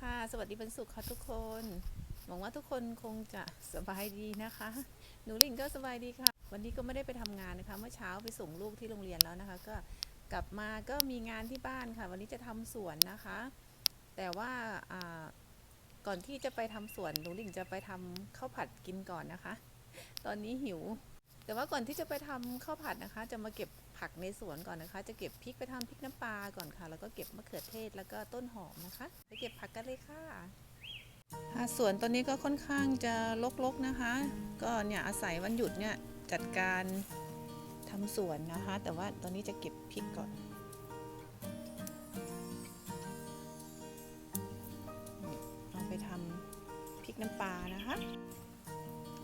ค่ะ สวัสดีวันศุกร์ค่ะทุกคน หวังว่าทุกคนคงจะสบายดีนะคะ หนูลิงก็สบายดีค่ะ วันนี้ก็ไม่ได้ไปทำงานนะคะ เมื่อเช้าไปส่งลูกที่โรงเรียนแล้วนะคะ ก็กลับมาก็มีงานที่บ้านค่ะ วันนี้จะทำสวนนะคะ แต่ว่าก่อนที่จะไปทำสวน หนูลิงจะไปทำข้าวผัดกินก่อนนะคะ ตอนนี้หิว แต่ว่าก่อนที่จะไปทำข้าวผัดนะคะ จะมาเก็บผักในสวนก่อนนะคะ จะเก็บพริกไปทำพริกน้ำปลาก่อนค่ะ แล้วก็เก็บมะเขือเทศแล้วก็ต้นหอมนะคะ ไปเก็บผักกันเลยค่ะสวนตอนนี้ก็ค่อนข้างจะรกๆนะคะ ก็เนี่ยอาศัยวันหยุดเนี่ยจัดการทำสวนนะคะ แต่ว่าตอนนี้จะเก็บพริกก่อนเอาไปทำพริกน้ำปลานะคะ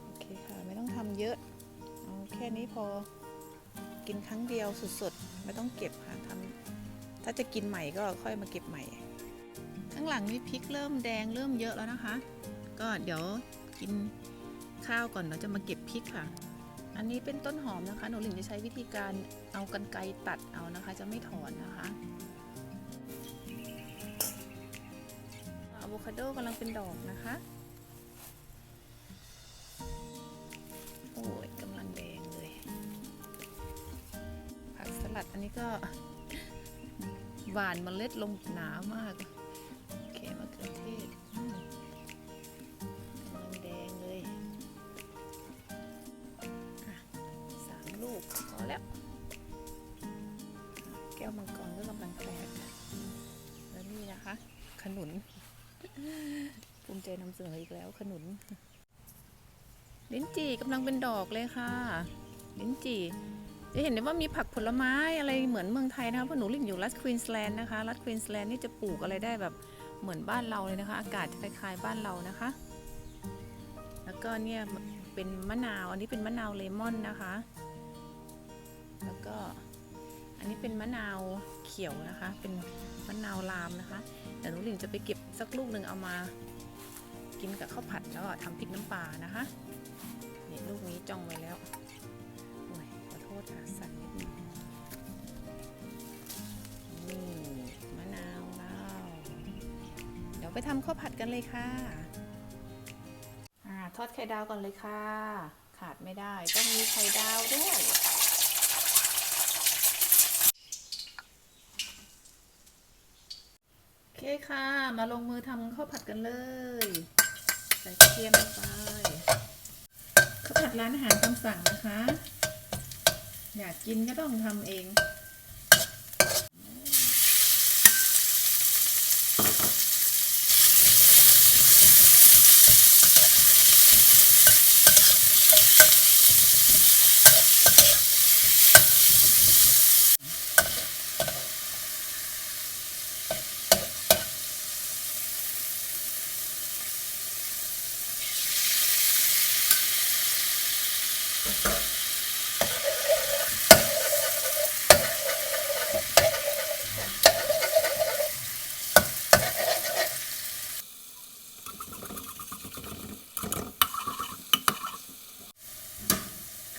โอเคค่ะ ไม่ต้องทำเยอะ แค่นี้พอกินครั้งเดียวสุดๆ ไม่ต้องเก็บค่ะทำถ้าจะกินใหม่ก็ค่อยมาเก็บใหม่ ข้างหลังนี่พริกเริ่มแดงเริ่มเยอะแล้วนะคะ ก็เดี๋ยวกินข้าวก่อนเราจะมาเก็บพริกค่ะ อันนี้เป็นต้นหอมนะคะ หนูหลิงจะใช้วิธีการเอากันไกรตัดเอานะคะ จะไม่ถอนนะคะอะโวคาโดกำลังเป็นดอกนะคะ อันนี้ก็หวานเมล็ดลงหนามาก โอเคมะเขือเทศอืมกำลังแดงเลยสามลูกพอแล้ว แก้วมังกรก็กำลังแตกแล้วนี่นะคะ ขนุน ภูมิใจนำเสนออีกแล้วขนุน ลิ้นจี่กำลังเป็นดอกเลยค่ะ ลิ้นจี่ จะเห็นได้ว่ามีผักผลไม้อะไรเหมือนเมืองไทยนะคะเพราะหนูลิงอยู่รัฐควีนสแลนด์นะคะรัฐควีนสแลนด์นี่จะปลูกอะไรได้แบบเหมือนบ้านเราเลยนะคะ อากาศจะคล้ายๆบ้านเรานะคะ แล้วก็เนี่ยเป็นมะนาวอันนี้เป็นมะนาวเลมอนนะคะ แล้วก็อันนี้เป็นมะนาวเขียวนะคะ เป็นมะนาวลามนะคะแต่หนูลิงจะไปเก็บสักลูกหนึ่งเอามากินกับข้าวผัดแล้วก็ทำพริกน้ำปลานะคะนี่ลูกนี้จองไว้แล้ว สั่นนิดนึงนี่มะนาวเราเดี๋ยวไปทำข้าวผัดกันเลยค่ะอ่าทอดไข่ดาวก่อนเลยค่ะ ขาดไม่ได้ต้องมีไข่ดาวด้วยโอเคค่ะ มาลงมือทำข้าวผัดกันเลย ใส่กระเทียมลงไปข้าวผัดร้านอาหารตามสั่งนะคะ อยากกินก็ต้องทำเอง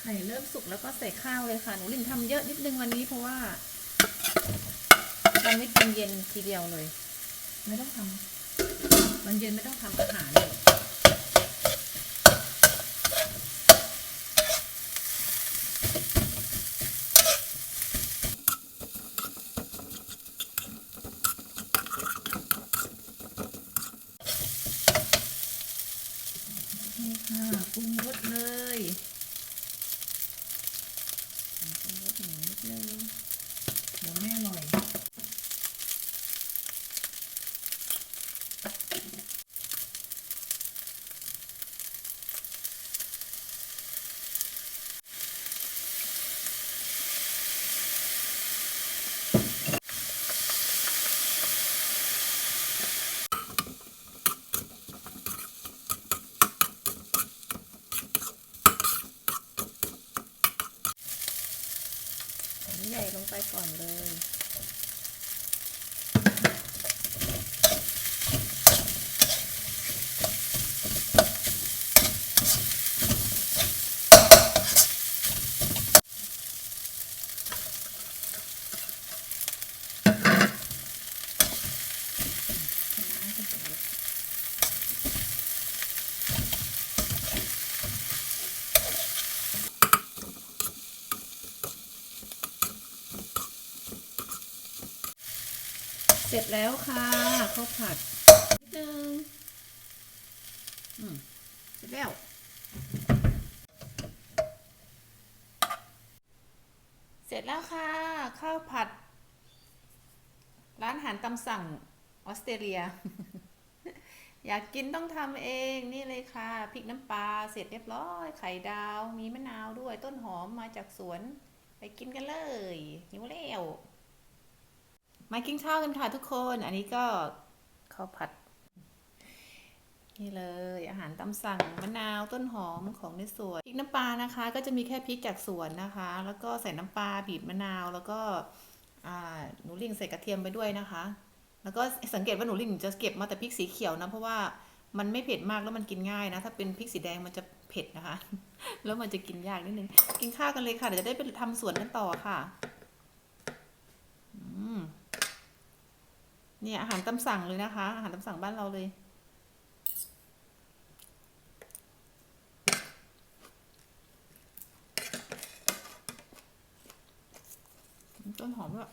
ไข่เริ่มสุกแล้วก็ใส่ ข้าวเลยค่ะ หนูลินทำเยอะนิดนึงวันนี้เพราะว่ามันไม่กินเย็นทีเดียวเลย ไม่ต้องทำมันเย็นไม่ต้องทำอาหารเลย นี่ค่ะปรุงรสเลยปรุงรสหน่อยนิดนึงเดี๋ยวแม่อร่อย หอมใหญ่ลง ไปก่อนเลย เสร็จแล้วค่ะข้าวผัดนิดนึงอืมเสร็จแล้วเสร็จแล้วค่ะข้าวผัด ร้านอาหารตามสั่งออสเตรเลีย อยากกินต้องทำเองนี่เลยค่ะพริกน้ำปลาเสร็จเรียบร้อย ไข่ดาว มีมะนาวด้วยต้นหอมมาจากสวน ไปกินกันเลยหิวแล้ว มากินข้าวกันค่ะทุกคน อันนี้ก็ข้าวผัด นี่เลยอาหารตามสั่งมะนาวต้นหอมของในสวนพริกน้ำปลานะคะ ก็จะมีแค่พริกจากสวนนะคะ แล้วก็ใส่น้ำปลาบีบมะนาวแล้วก็หนูลิงใส่กระเทียมไปด้วยนะคะ แล้วก็สังเกตว่าหนูลิงจะเก็บมาแต่พริกสีเขียวนะเพราะว่ามันไม่เผ็ดมากแล้วมันกินง่ายนะ ถ้าเป็นพริกสีแดงมันจะเผ็ดนะคะ แล้วมันจะกินยากนิดนึงกินข้าวกันเลยค่ะเดี๋ยวจะได้ไปทำสวนกันต่อค่ะอืม เนี่ยอาหารตามสั่งเลยนะคะ อาหารตามสั่งบ้านเราเลยต้นหอมด้วย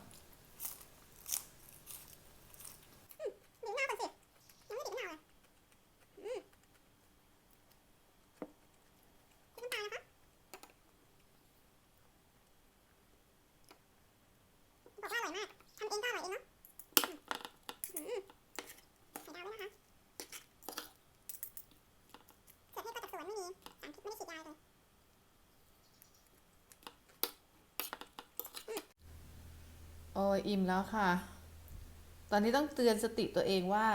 บีบมะนาวก่อนสิ ยังไม่บีบมะนาวเลยอืมพริกน้ำปลานะคะบอกว่าอร่อยมาก ทำเองก็อร่อยเองเนาะอืมอืมใส่ดาวด้วยนะคะเขือเทศก็จากสวนไม่มีสารพิษไม่ได้ฉีดยาเลย โอ้ ยอิ่มแล้วค่ะ ตอนนี้ต้องเตือนสติตัวเองว่า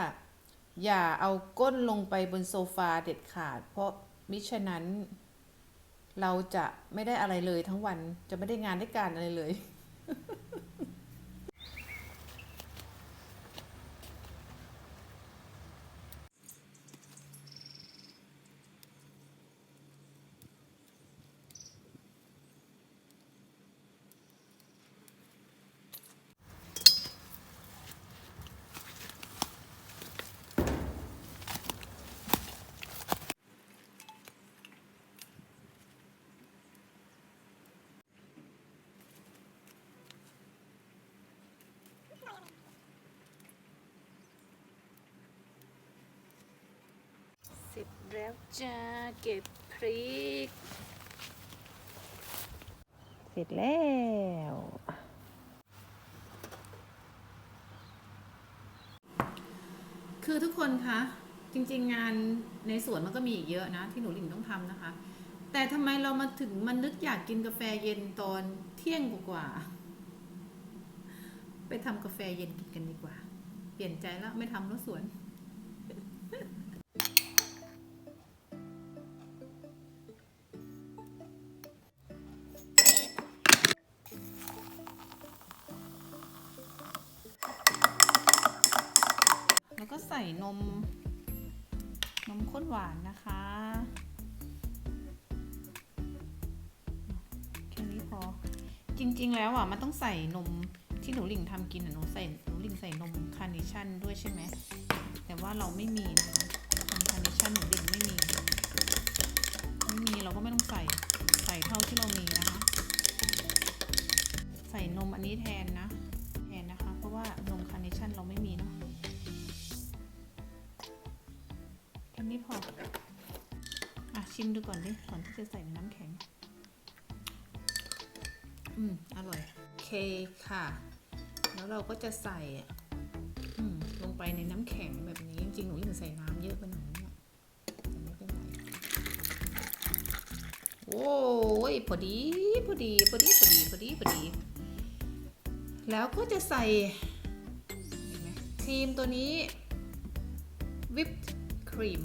อย่าเอาก้นลงไปบนโซฟาเด็ดขาด เพราะมิฉะนั้น เราจะไม่ได้อะไรเลยทั้งวันจะไม่ได้งานได้การอะไรเลย แล้วจ้าเก็บพริก เสร็จแล้วคือทุกคนคะจริง ๆ งานในสวนมันก็มีอีกเยอะนะ ที่หนูหลิงต้องทำนะคะ แต่ทำไมเรามาถึงมันนึกอยากกินกาแฟเย็นตอนเที่ยงกว่าๆไปทำกาแฟเย็นกินกันดีกว่า เปลี่ยนใจแล้วไม่ทำแล้วสวน ส่นม นมข้นหวานนะคะแค่นี้พอ จริง ๆ แล้วอะมันต้องใส่นมที่หนูหลิงทำกินอะหนูใส่หนูหลิงใส่นมคาร์เนชั่นด้วยใช่ไหมแต่ว่าเราไม่มีนะคะนมคาร์เนชั่นหนูหลิงไม่มีไม่มีเราก็ไม่ต้องใส่ใส่เท่าที่เรามีนะคะ ใส่นมอันนี้แทนนะแทนนะคะ เพราะว่านมคาร์เนชั่นเราไม่มีนะ ชิมดูก่อนดิ ก่อนที่จะใส่ในน้ำแข็ง อืม อร่อย เคค่ะ แล้วเราก็จะใส่อืมลงไปในน้ำแข็งแบบนี้ จริงๆ หนูยิ่งใส่น้ำเยอะไปหน่อยเนี่ยแต่ไม่เป็นไรโอ้ยพอดีพอดีพอดีพอดีพอดีพอดี แล้วก็จะใส่ครีมตัวนี้วิปครีม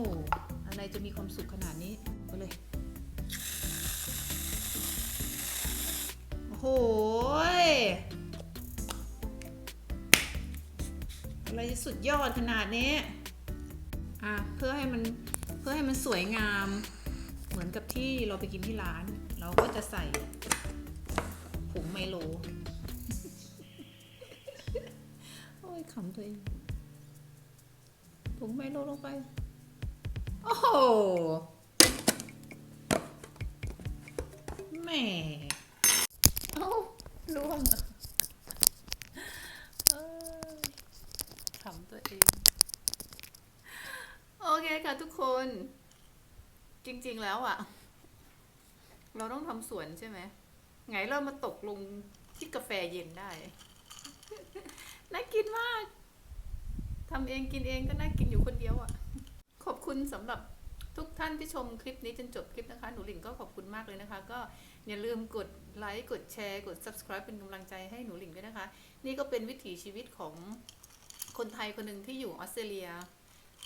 หอะไรจะมีความสุขขนาดนี้ไปเลย โอ้โหอะไรจะสุดยอดขนาดนี้อะเพื่อให้มันเพื่อให้มันสวยงาม เหมือนกับที่เราไปกินที่ร้าน เราก็จะใส่ผงไมโล โอ้ยขำตัวเองผงไมโลลงไป โอ้โหแหม่เอ้าล่วงตัวเอง โอเคค่ะทุกคน จริงๆแล้วอะ่ะ เราต้องทำสวนใช่ไหม ไงเรามาตกลงที่กาแฟเย็นได้ น่ากินมากทำเองกินเองก็น่ากินอยู่คนเดียวอะ่ะ อบคุณสำหรับทุกท่านที่ชมคลิปนี้จนจบคลิปนะคะ หนูหลิงก็ขอบคุณมากเลยนะคะ ก็อย่าลืมกดไลค์กดแชร์กด subscribe เป็นกำลังใจให้หนูหลิงด้วยนะคะ นี่ก็เป็นวิถีชีวิตของคนไทยคนหนึ่งที่อยู่ออสเตรเลีย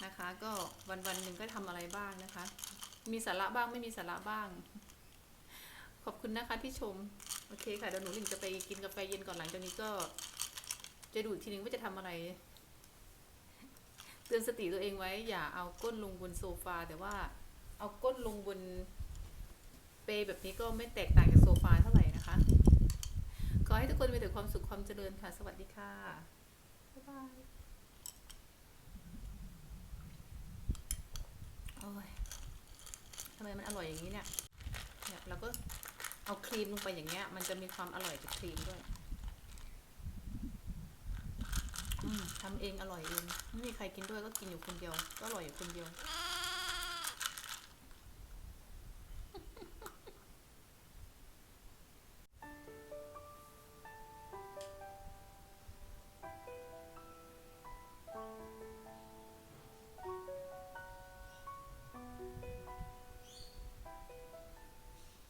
นะคะ ก็วันวันหนึ่งก็ทำอะไรบ้างนะคะ มีสาระบ้างไม่มีสาระบ้าง ขอบคุณนะคะที่ชม โอเคค่ะเดี๋ยวหนูหลิงจะไปกินกาแฟเย็นก่อนหลังจากนี้ก็ จะดูอีกทีนึงว่าจะทำอะไร เตือนสติตัวเองไว้ อย่าเอาก้นลงบนโซฟา แต่ว่าเอาก้นลงบนเปแบบนี้ก็ไม่แตกต่างจากโซฟาเท่าไหร่นะคะ ขอให้ทุกคนมีแต่ความสุขความเจริญค่ะ สวัสดีค่ะ บ๊ายบายโอ้ยทำไมมันอร่อยอย่างนี้เนี่ยเนี่ยเราก็เอาครีมลงไปอย่างเงี้ย มันจะมีความอร่อยจากครีมด้วย อืม ทำเองอร่อยเอง ไม่มีใครกินด้วยก็กินอยู่คนเดียว ก็อร่อยอยู่คนเดียว